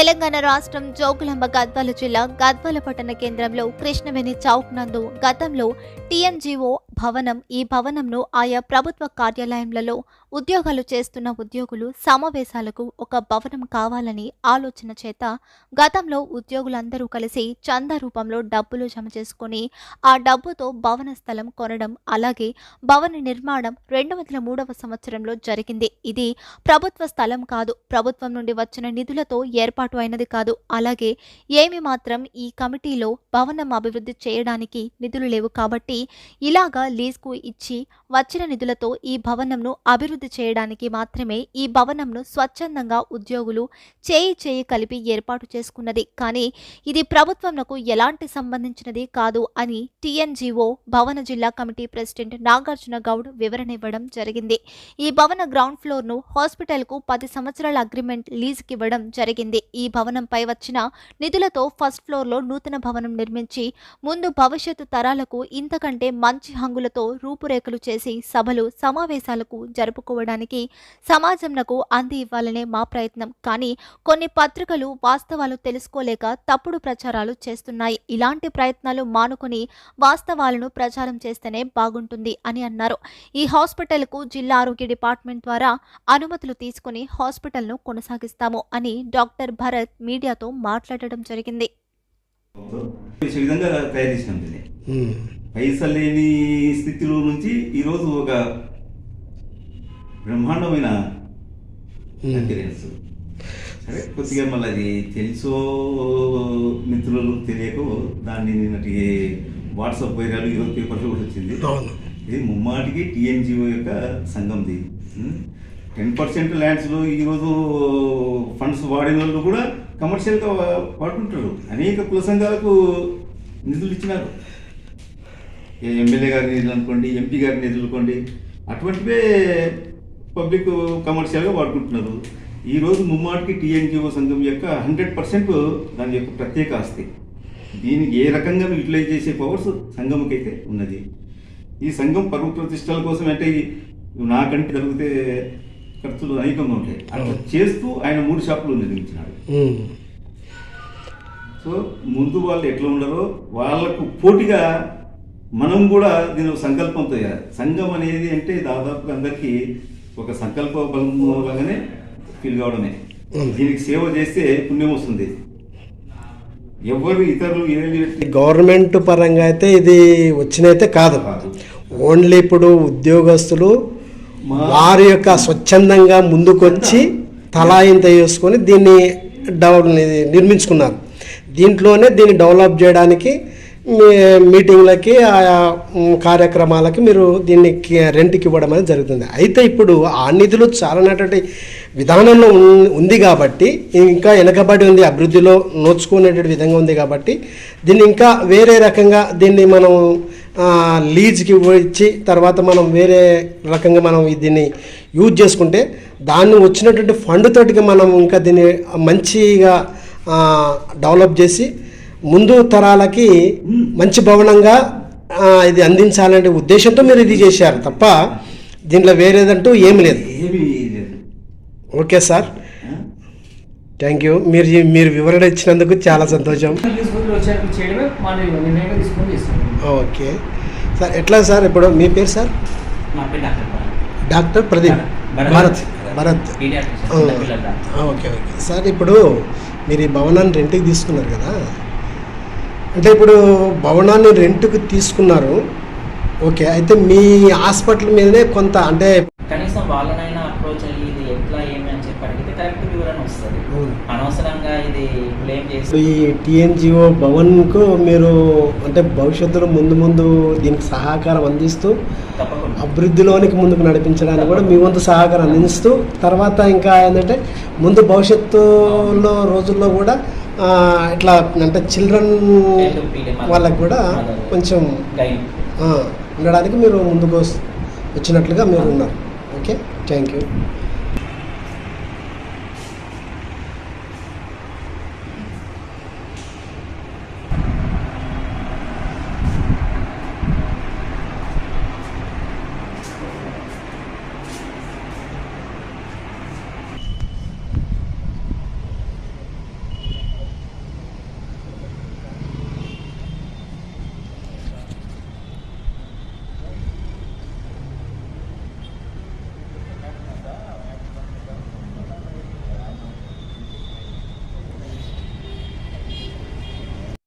తెలంగాణ రాష్ట్రం జోగులాంబ గద్వాల జిల్లా గద్వాల పట్టణ కేంద్రంలో కృష్ణవేణి చౌక్ నందు గతంలో టీఎన్జీఓ భవనం ఈ భవనంను ఆయా ప్రభుత్వ కార్యాలయంలలో ఉద్యోగాలు చేస్తున్న ఉద్యోగులు సమావేశాలకు ఒక భవనం కావాలని ఆలోచన చేత గతంలో ఉద్యోగులందరూ కలిసి చందా రూపంలో డబ్బులు జమ చేసుకుని ఆ డబ్బుతో భవన స్థలం కొనడం అలాగే భవన నిర్మాణం రెండు వందల మూడవ సంవత్సరంలో జరిగింది. ఇది ప్రభుత్వ స్థలం కాదు ప్రభుత్వం నుండి వచ్చిన నిధులతో ఏర్పాటు అయినది కాదు. అలాగే ఏమి మాత్రం ఈ కమిటీలో భవనం అభివృద్ధి చేయడానికి నిధులు లేవు కాబట్టి ఇలాగా లీజ్కు ఇచ్చి వచ్చిన నిధులతో ఈ భవనంను అభివృద్ధి చేయడానికి మాత్రమే ఈ భవనంను స్వచ్ఛందంగా ఉద్యోగులు చేయి చేయి కలిపి ఏర్పాటు చేసుకున్నది. కానీ ఇది ప్రభుత్వంకు ఎలాంటి సంబంధించినది కాదు అని టీఎన్జీఓ భవన జిల్లా కమిటీ ప్రెసిడెంట్ నాగార్జున గౌడ్ వివరణ ఇవ్వడం జరిగింది. ఈ భవన గ్రౌండ్ ఫ్లోర్ను హాస్పిటల్కు పది సంవత్సరాల అగ్రిమెంట్ లీజుకి ఇవ్వడం జరిగింది. ఈ భవనంపై వచ్చిన నిధులతో ఫస్ట్ ఫ్లోర్లో నూతన భవనం నిర్మించి ముందు భవిష్యత్తు తరాలకు ఇంతకంటే మంచి హంగులతో రూపురేఖలు చేసి సభలు సమావేశాలకు జరుపుకోవడానికి సమాజంనకు అంది ఇవ్వాలనే మా ప్రయత్నం. కానీ కొన్ని పత్రికలు వాస్తవాలు తెలుసుకోలేక తప్పుడు ప్రచారాలు చేస్తున్నాయి. ఇలాంటి ప్రయత్నాలు మానుకొని వాస్తవాలను ప్రచారం చేస్తేనే బాగుంటుంది అని అన్నారు. ఈ హాస్పిటల్కు జిల్లా ఆరోగ్య డిపార్ట్మెంట్ ద్వారా అనుమతులు తీసుకుని హాస్పిటల్ను కొనసాగిస్తాము అని డాక్టర్ భరత్ మీడియాతో మాట్లాడడం జరిగింది. పైసలు లేని స్థితిలో నుంచి ఈరోజు ఒక బ్రహ్మాండమైన. ఎక్స్పీరియన్స్ సరే కొద్దిగా మళ్ళీ అది తెలుసో మిత్రులు తెలియకో దాన్ని నిన్నటి వాట్సాప్ వైరాలు ఈరోజు పేపర్లో కూడా వచ్చింది. ఇది ముమ్మాటికి టీఎన్జిఓ యొక్క సంఘంది. టెన్ పర్సెంట్ ల్యాండ్స్లో ఈరోజు ఫండ్స్ వాడిన వాళ్ళు కూడా కమర్షియల్గా వాడుకుంటారు. అనేక కుల సంఘాలకు నిధులు ఇచ్చినారు. ఎమ్మెల్యే గారి నిధులు అనుకోండి ఎంపీ గారి నిధులు అనుకోండి అటువంటివే పబ్లిక్ కమర్షియల్గా వాడుకుంటున్నారు. ఈరోజు ముమ్మాటికి టీఎన్జిఓ సంఘం యొక్క హండ్రెడ్ పర్సెంట్ దాని యొక్క ప్రత్యేక ఆస్తి. దీనికి ఏ రకంగా యూటిలైజ్ చేసే పవర్స్ సంఘంకైతే ఉన్నది. ఈ సంఘం పరువు ప్రతిష్టల కోసం అంటే నాకంటే జరిగితే ఖర్చులు అనేకంగా ఉంటాయి. అట్లా చేస్తూ ఆయన మూడు షాపులు నిర్మించినాడు. సో ముందు వాళ్ళు ఎట్లా ఉండరో వాళ్ళకు పోటీగా మనం కూడా దీని ఒక సంకల్పంతో చేయాలి సంఘం అనేది అంటే దాదాపుగా అందరికీ ఒక సంకల్ప బలం లాగానే ఫీల్ కావడమే. దీనికి సేవ చేస్తే పుణ్యం వస్తుంది. ఎవరు ఇతరులు గవర్నమెంట్ పరంగా అయితే ఇది వచ్చినైతే కాదు. ఓన్లీ ఇప్పుడు ఉద్యోగస్తులు వారి యొక్క స్వచ్ఛందంగా ముందుకొచ్చి తలా ఇంత చేసుకొని దీన్ని డెవలప్ నిర్మించుకున్నారు. దీంట్లోనే దీన్ని డెవలప్ చేయడానికి మీ మీటింగ్లకి ఆయా కార్యక్రమాలకి మీరు దీన్ని రెంట్కి ఇవ్వడం అనేది జరుగుతుంది. అయితే ఇప్పుడు ఆ నిధులు చాలనటువంటి విధానంలో ఉంది కాబట్టి ఇంకా వెనకబడి ఉంది అభివృద్ధిలో నోచుకునేటువంటి విధంగా ఉంది కాబట్టి దీన్ని ఇంకా వేరే రకంగా దీన్ని మనం లీజ్కి ఇచ్చి తర్వాత మనం వేరే రకంగా మనం దీన్ని యూజ్ చేసుకుంటే దాన్ని వచ్చినటువంటి ఫండ్ తోటికి మనం ఇంకా దీన్ని మంచిగా డెవలప్ చేసి ముందు తరాలకి మంచి భవనంగా ఇది అందించాలనే ఉద్దేశంతో మీరు ఇది చేశారు తప్ప దీంట్లో వేరేదంటూ ఏమి లేదు. Okay sir? Thank you. మీరు మీరు వివరణ ఇచ్చినందుకు చాలా సంతోషం. ఓకే. సార్ ఎట్లా సార్ ఇప్పుడు మీ పేరు sir? Doctor Pradeep. Bharath. Bharath. Okay okay. Sir ఇప్పుడు మీరు ఈ భవనాన్ని రెంట్కి తీసుకున్నారు కదా. అంటే ఇప్పుడు భవనాన్ని రెంట్కి తీసుకున్నారు. ఓకే అయితే మీ హాస్పిటల్ మీదనే కొంత అంటే కనీసం వాళ్ళనైనా అప్రోచ్ అయ్యి ఇది ఎట్లా ఏమి అని చెప్పి అడిగితే కరెక్ట్ వివరణ వస్తుంది. అనవసరంగా ఇది బ్లేమ్ చేసి ఈ టీఎన్జిఓ భవన్కు మీరు అంటే భవిష్యత్తులో ముందు ముందు దీనికి సహకారం అందిస్తూ అభివృద్ధిలోనికి ముందుకు నడిపించడానికి కూడా మీ వంతు సహకారం అందిస్తూ తర్వాత ఇంకా ఏంటంటే ముందు భవిష్యత్తులో రోజుల్లో కూడా ఇట్లా అంటే చిల్డ్రన్ వాళ్ళకి కూడా కొంచెం ఉండడానికి మీరు ముందుకు వచ్చినట్లుగా మీరు ఉన్నారు. ఓకే? Thank you